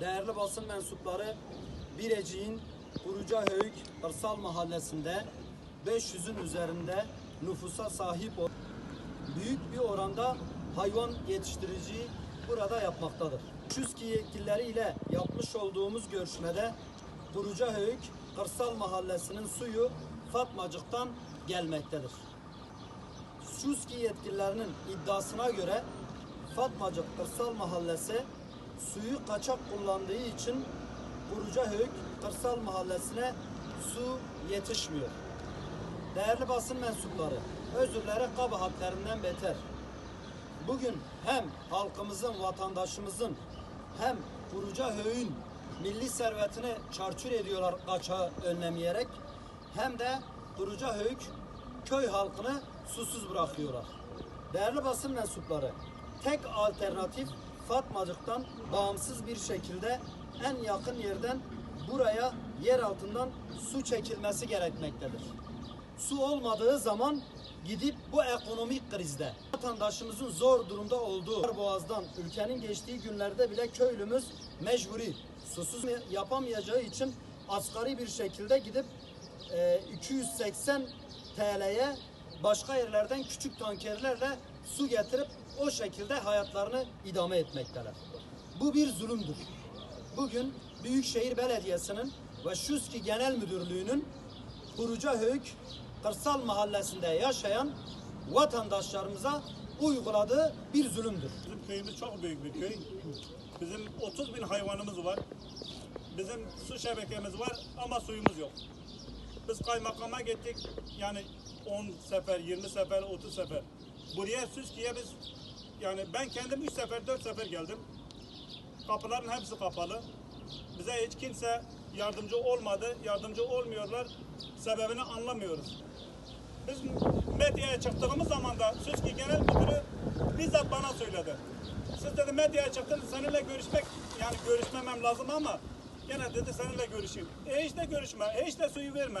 değerli basın mensupları Birecik'in Kuruca Höyük Irsal Mahallesi'nde 500'ün üzerinde nüfusa sahip o büyük bir oranda hayvan yetiştiriciliği burada yapmaktadır. Şüski yetkilileri ile yapmış olduğumuz görüşmede Kuruca Höyük Kırsal Mahallesi'nin suyu Fatmacık'tan gelmektedir. Şuski yetkililerinin iddiasına göre Fatmacık Kırsal Mahallesi suyu kaçak kullandığı için Kurucahöyük Kırsal Mahallesi'ne su yetişmiyor. Değerli basın mensupları, özürleri kabahatlerinden beter. Bugün hem halkımızın, vatandaşımızın hem Kurucahöyük'ün milli servetini çarçur ediyorlar kaçağı önlemeyerek hem de Kurucahöyük köy halkını susuz bırakıyorlar. Değerli basın mensupları, tek alternatif Fatmacık'tan bağımsız bir şekilde en yakın yerden buraya yer altından su çekilmesi gerekmektedir. Su olmadığı zaman gidip bu ekonomik krizde vatandaşımızın zor durumda olduğu Boğaz'dan ülkenin geçtiği günlerde bile köylümüz mecburi susuz yapamayacağı için asgari bir şekilde gidip e, 280 TL'ye başka yerlerden küçük tankerlerle su getirip o şekilde hayatlarını idame etmekteler. Bu bir zulümdür. Bugün Büyükşehir Belediyesi'nin ve Şuski Genel Müdürlüğü'nün Kurucahöyük Kırsal Mahallesi'nde yaşayan vatandaşlarımıza uyguladığı bir zulümdür. Bizim köyümüz çok büyük bir köy. Bizim 30 bin hayvanımız var. Bizim su şebekemiz var ama suyumuz yok. Biz kaymakama gittik. Yani 10 sefer, 20 sefer, 30 sefer. Buraya Süski'ye biz yani ben kendim 3 sefer, 4 sefer geldim. Kapıların hepsi kapalı. Bize hiç kimse yardımcı olmadı, yardımcı olmuyorlar. Sebebini anlamıyoruz. Biz medyaya çıktığımız zaman da Süski Genel Müdürü bizzat bana söyledi. Siz dedi medyaya çıktınız seninle görüşmek yani görüşmemem lazım ama gene dedi seninle görüşeyim. E hiç de görüşme, e hiç de suyu verme.